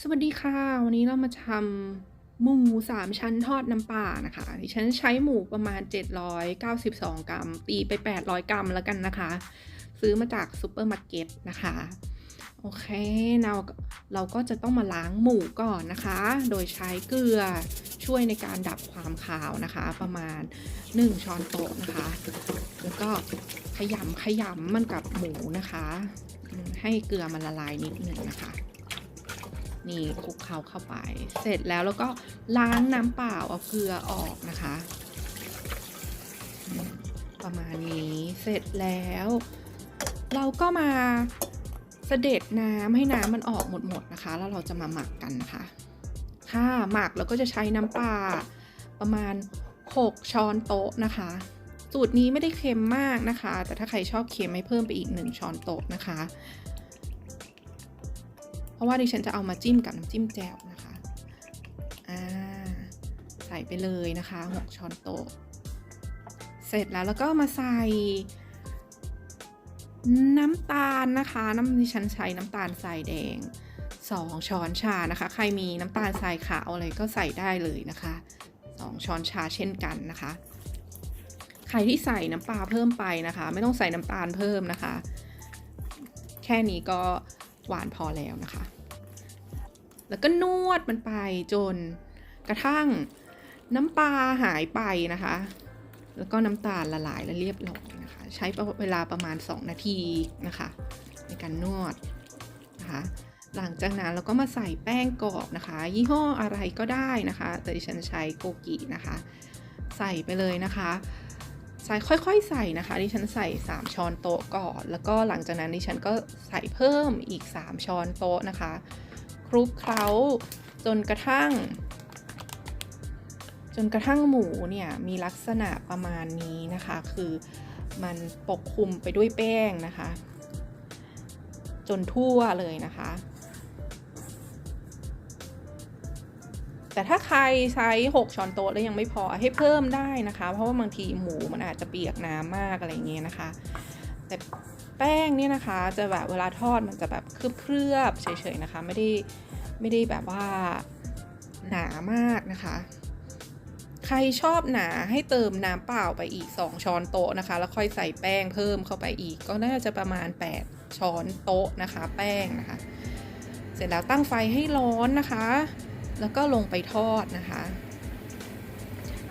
สวัสดีค่ะ วันนี้เรามาทำหมูสามชั้นทอดน้ำปลานะคะดิฉันใช้หมูประมาณ 792 กรัม ตีไป 800 กรัมแล้วกันนะคะ ซื้อมาจากซูเปอร์มาร์เก็ตนะคะ โอเคเราเราก็จะต้องมาล้างหมูก่อนนะคะ โดยใช้เกลือช่วยในการดับความคาวนะคะ ประมาณ 1 ช้อนโต๊ะนะคะ แล้วก็ขยำขยำมันกับหมูนะคะ ให้เกลือมันละลายนิดหนึ่งนะคะ นี่คลุกเคล้าเข้าไป เสร็จแล้วแล้วก็ล้างน้ำเปล่าเอาเกลือออกนะคะ ประมาณนี้เสร็จแล้ว เราก็มาเสด็จน้ำให้น้ำมันออกหมดๆนะคะ แล้วเราจะมาหมักกันนะคะค่ะหมักแล้วก็จะใช้น้ำปลาประมาณ 6 ช้อนโต๊ะนะคะ สูตรนี้ไม่ได้เค็มมากนะคะ แต่ถ้าใครชอบเค็มให้เพิ่มไปอีก 1 ช้อนโต๊ะนะคะ เพราะว่าดิฉันจะเอามาจิ้มกับน้ำจิ้มแจ่วนะคะ อ่า ใส่ไปเลยนะคะ 6 ช้อนโต๊ะ เสร็จแล้วแล้วก็มาใส่ น้ำตาลนะคะ น้ำดิฉันใช้น้ำตาลทรายแดง 2 ช้อนชานะคะ ใครมีน้ำตาลทรายขาวอะไรก็ใส่ได้เลยนะคะ 2 ช้อนชาเช่นกันนะคะใครที่ใส่น้ำปลาเพิ่มไปนะคะ ไม่ต้องใส่น้ำตาลเพิ่มนะคะ แค่นี้ก็ หวานพอแล้วนะคะ แล้วก็นวดมันไปจนกระทั่งน้ำปลาหายไปนะคะ แล้วก็น้ำตาลละลายและเรียบร้อยนะคะ ใช้เวลาประมาณ 2 นาทีนะคะ ในการนวดนะคะหลังจากนั้นเราก็มาใส่แป้งกรอบนะคะ ยี่ห้ออะไรก็ได้นะคะ แต่ดิฉันใช้โกกินะคะ ใส่ไปเลยนะคะ ใส่ค่อยๆ ใส่นะคะดิฉันใส่ 3 ช้อนโต๊ะก่อน แล้วก็หลังจากนั้นดิฉันก็ใส่เพิ่มอีก 3 ช้อนโต๊ะนะคะ คลุกเคล้าจนกระทั่ง จนกระทั่งหมูเนี่ยมีลักษณะประมาณนี้นะคะ คือมันปกคลุมไปด้วยแป้งนะคะ จนทั่วเลยนะคะ แต่ถ้าใครใช้6ช้อนโต๊ะแล้วยังไม่พอให้เพิ่มได้นะคะ เพราะว่าบางทีหมูมันอาจจะเปียกน้ำมากอะไรเงี้ยนะคะ แต่แป้งเนี่ยนะคะจะแบบเวลาทอดมันจะแบบเคลือบๆเฉยๆนะคะ ไม่ได้ไม่ได้แบบว่าหนามากนะคะ ใครชอบหนาให้เติมน้ำเปล่าไปอีก 2 ช้อนโต๊ะนะคะ แล้วค่อยใส่แป้งเพิ่มเข้าไปอีก ก็น่าจะประมาณ 8 ช้อนโต๊ะนะคะ แป้งนะคะ เสร็จแล้วตั้งไฟให้ร้อนนะคะ แล้วก็ลงไปทอดนะคะ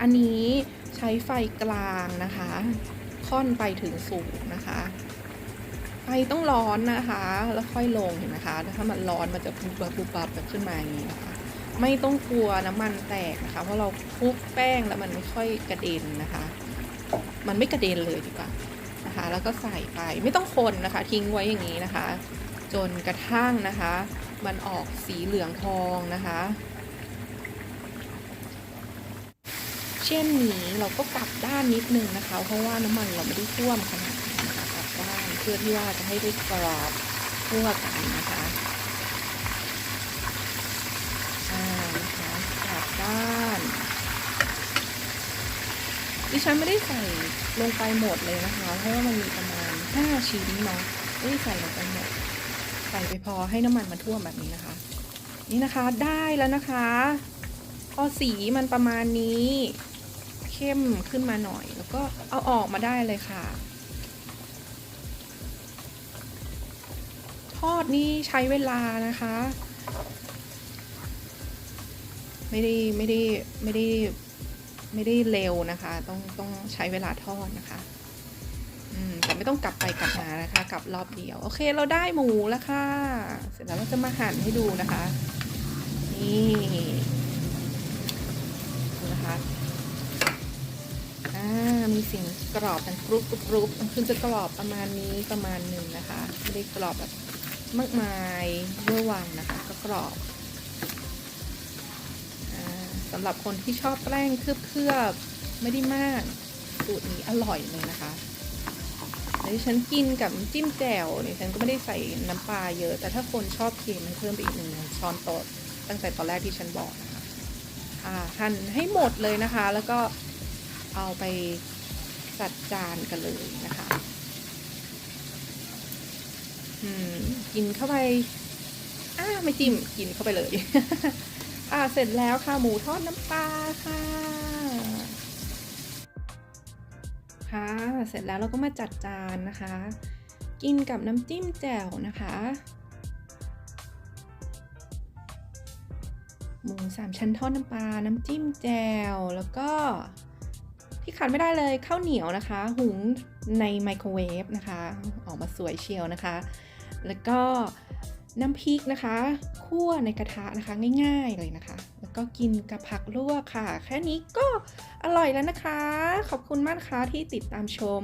อันนี้ใช้ไฟกลางนะคะ ค่อนไปถึงสูงนะคะ ไฟต้องร้อนนะคะ แล้วค่อยลงเห็นไหมคะถ้ามันร้อนมันจะปุบปับปุบปับแบบขึ้นมาอย่างนี้นะคะ ไม่ต้องกลัวน้ำมันแตกนะคะ เพราะเราคลุกแป้งแล้วมันไม่ค่อยกระเด็นนะคะ มันไม่กระเด็นเลยดีกว่านะคะ แล้วก็ใส่ไปไม่ต้องคนนะคะ ทิ้งไว้อย่างนี้นะคะ จนกระทั่งนะคะ มันออกสีเหลืองทองนะคะ เช่นนี้เราก็กลับด้านนิดนึงนะคะ เพราะว่าน้ำมันเราไม่ได้ท่วมขนาดนั้นนะคะกลับด้านเพื่อที่ว่าจะให้ได้กรอบทั่วกันนะคะอ่านะคะกลับด้านดิฉันไม่ได้ใส่ลงไปหมดเลยนะคะ เพราะว่ามันมีประมาณ 5 ชิ้นเนาะไม่ได้ใส่ลงไปหมดใส่ไปพอให้น้ำมันมันท่วมแบบนี้นะคะ นี่นะคะได้แล้วนะคะ พอสีมันประมาณนี้ เข้มขึ้นมาหน่อย แล้วก็เอาออกมาได้เลยค่ะ ทอดนี่ใช้เวลานะคะ ไม่ได้ไม่ได้ไม่ได้ไม่ได้เร็วนะคะ ต้องต้องใช้เวลาทอดนะคะอืมแต่ไม่ต้องกลับไปกลับมานะคะ กลับรอบเดียว โอเคเราได้หมูแล้วค่ะ เสร็จแล้วเราจะมาหั่นให้ดูนะคะ นี่นะคะ อ่ามีสียงกรอบดังกรุบกรุบกรุบมันคือจะกรอบประมาณนี้ประมาณหนึ่งนะคะไม่ได้กรอบแบบมากมายเวอร์วังนะคะก็กรอบอสำหรับคนที่ชอบแป้งเคลือบๆไม่ได้มากสูตรนี้อร่อยเลยนะคะแล้วดิฉันกินกับจิ้มแจ่วเนี่ยฉันก็ไม่ได้ใส่น้ำปลาเยอะ แต่ถ้าคนชอบเค็มให้เพิ่มไปอีกหนึ่งช้อนโต๊ะตั้งแต่ตอนแรกที่ฉันบอกนะคะอ่าหั่นให้หมดเลยนะคะ แล้วก็ เอาไปจัดจานกันเลยนะคะอืมกินเข้าไปอ่าไม่จิ้มกินเข้าไปเลย อ่าเสร็จแล้วค่ะหมูทอดน้ำปลาค่ะ ค่ะ เสร็จแล้วเราก็มาจัดจานนะคะ กินกับน้ำจิ้มแจ่วนะคะ หมูสามชั้นทอดน้ำปลา น้ำจิ้มแจ่วแล้วก็ ที่ขาดไม่ได้เลยข้าวเหนียวนะคะ หุงในไมโครเวฟนะคะ ออกมาสวยเชียวนะคะ แล้วก็น้ำพริกนะคะคั่วในกระทะนะคะง่ายๆเลยนะคะ แล้วก็กินกับผักลวกค่ะ แค่นี้ก็อร่อยแล้วนะคะ ขอบคุณมากนะคะที่ติดตามชม